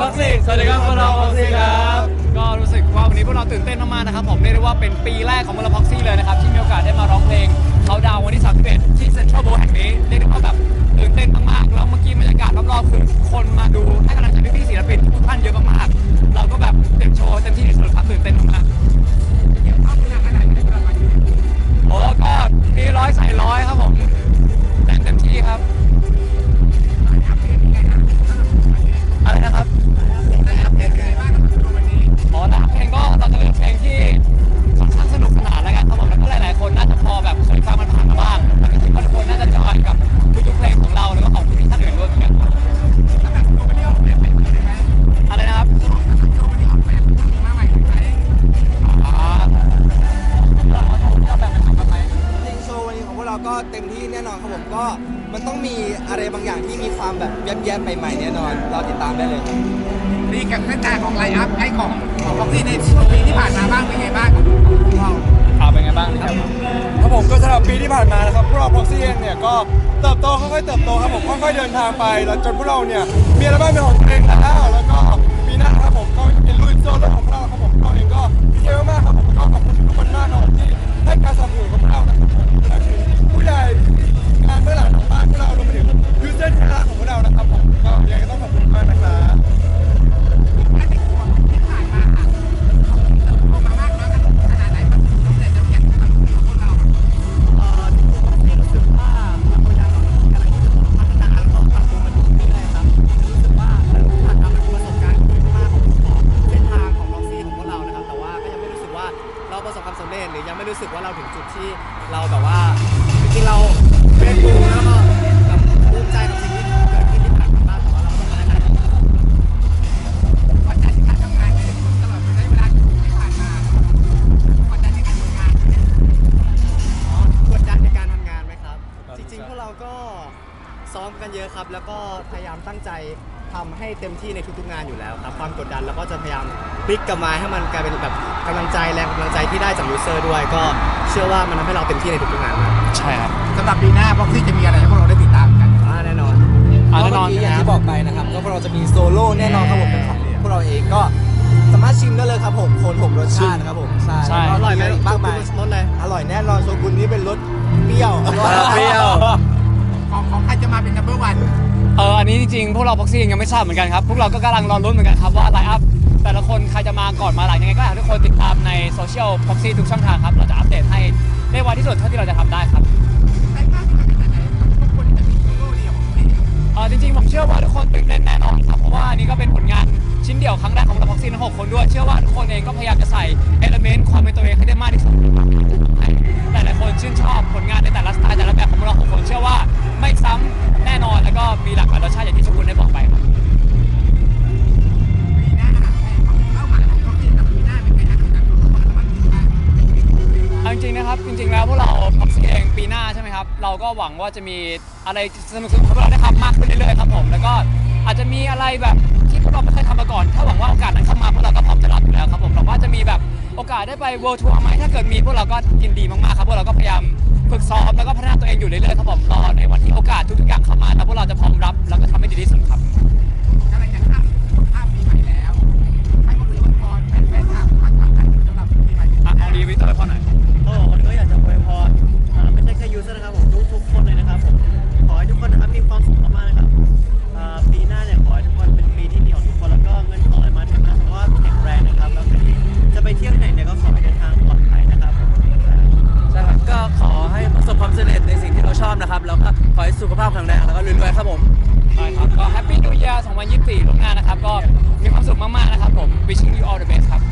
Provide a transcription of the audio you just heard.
พ็อกซี่สวัสดีครับพวกเราพ็อกซี่ครับ ก็รู้สึกว่าวันนี้พวกเราตื่นเต้นมากๆนะครับ ผมเรียกได้ว่าเป็นปีแรกของพวกเราพ็อกซี่เลยนะครับ ที่มีโอกาสได้มาร้องเพลงเขาดาววันที่31ที่เซ็นทรัลโบแห่งนี้เรียกได้ว่า เราก็เต็มที่แน่นอนครับผมก็มันต้องมีอะไรบางอย่างที่มีความแบบแยบๆใหม่ๆแน่นอนเราติดตามได้เลยครับนี่กับเส้นทางของไลน์อัพไอ้ของของบ็อกซี่ในช่วงปีที่ผ่านมาบ้างเป็นไงบ้างของเราเอาเป็นไงบ้างครับครับผมก็สำหรับปีที่ผ่านมานะครับพวกเรา Proxy เองเนี่ยก็เติบโตค่อยๆเติบโตครับผมค่อยๆเดินทางไปแล้วจนพวกเราเนี่ยมีอัลบั้มเป็นของตัวเองแล้วแล้วก็ปีหน้าครับผมก็เป็นลุยโซโล่ของพวกเราครับผมเราเองก็ดีใจมากๆครับผมก็ ที่เราแบบว่าจริงๆเราเป็นปูแล้วก็แบบภูมิใจกับสิ่งที่เกิดขึ้นที่ผ่านมามากแต่ว่าเราต้องพัฒนาต่อกดดันในการทำงานในตลอดระยะเวลาที่ผ่านมากดดันในการทำงานกดดันในการทำงานไหมครับ จริงๆพวกเราก็ซ้อมกันเยอะครับ แล้วก็พยายามตั้งใจ ทำให้เต็มที่ในทุกๆงานอยู่แล้วครับความกดดันเราก็จะพยายามพลิกกลับมาให้มันกลายเป็นแบบกำลังใจแรงกำลังใจที่ได้จากยูเซอร์ด้วย ก็เชื่อว่ามันทำให้เราเต็มที่ในทุกๆงานครับใช่ครับสำหรับปีหน้าบ็อกซี่จะมีอะไรให้พวกเราได้ติดตามกันแน่นอนเพราะเมื่อกี้อย่างที่บอกไปนะครับก็พวกเราจะมีโซโล่แน่นอนครับผมเป็นของพวกเราเองก็สามารถชิมได้เลยครับผมโคนหกรสชาตินะครับผมใช่ใช่แล้วอก็ร่อยไหมมากมายรสเลยอร่อยแน่นอนโชกุนนี้เป็นรสเปรี้ยวเปรี้ยวของของใครจะมาเป็น number one เออ อันนี้จริงๆ พวกเราพ็อกซี่ยังไม่ทราบเหมือนกันครับ พวกเราก็กำลังรอลุ้นเหมือนกันครับว่าไลน์อัพแต่ละคนใครจะมาก่อนมาหลังยังไงก็อยากให้ทุกคนติดตามในโซเชียลพ็อกซี่ทุกช่องทางครับ เราจะอัปเดตให้ได้ไวที่สุดเท่าที่เราจะทำได้ครับใครคาดหวังขนาดไหนทุกคนจะมีโซโล่เดียวของตัวเองเออจริงๆ ผมเชื่อว่าทุกคนตื่นเต้นแน่นอนครับเพราะว่าอันนี้ก็เป็นผลงานชิ้นเดี่ยวครั้งแรกของเราพ็อกซี่ทั้งหกคนด้วย เชื่อว่าทุกคนเองก็พยายามจะใส่เอลเมนต์ความเป็นตัวเองให้ได้มากที่สุดแต่ละคนชื่นชอบผลงานในแต่ละสไตล์แต่ละแบบของเราหกคนเชื่อว่าไม่ซ้ำแน่นอนแล้วก็มีหลาก ริงๆนะครับ จริงๆแล้วพวกเราพ็อกซี่เองปีหน้าใช่ไหมครับ เราก็หวังว่าจะมีอะไรสนุกๆของพวกเราได้ทำมากขึ้นเรื่อยๆครับผม แล้วก็อาจจะมีอะไรแบบที่พวกเราไม่เคยทำมาก่อน ถ้าหวังว่าโอกาสนั้นเข้ามาพวกเราก็พร้อมจะรับอยู่แล้วครับผมแต่ว่าจะมีแบบโอกาสได้ไปเวิลด์ทัวร์ไหมถ้าเกิดมีพวกเราก็ยินดีมากๆครับพวกเราก็พยายามฝึกซ้อม เที่ยวที่ไหนเนี่ยก็ขอให้เดินทางปลอดภัยนะครับผมใช่ครับก็ขอให้ประสบความสำเร็จในสิ่งที่เราชอบนะครับแล้วก็ขอให้สุขภาพแข็งแรงแล้วก็รวยๆครับผม ใช่ครับก็แฮปปี้นิว e ย r 2024ล่วงหน้านะครับ ก็มีความสุขมาก ๆ นะครับผม wishing you all the best ครับ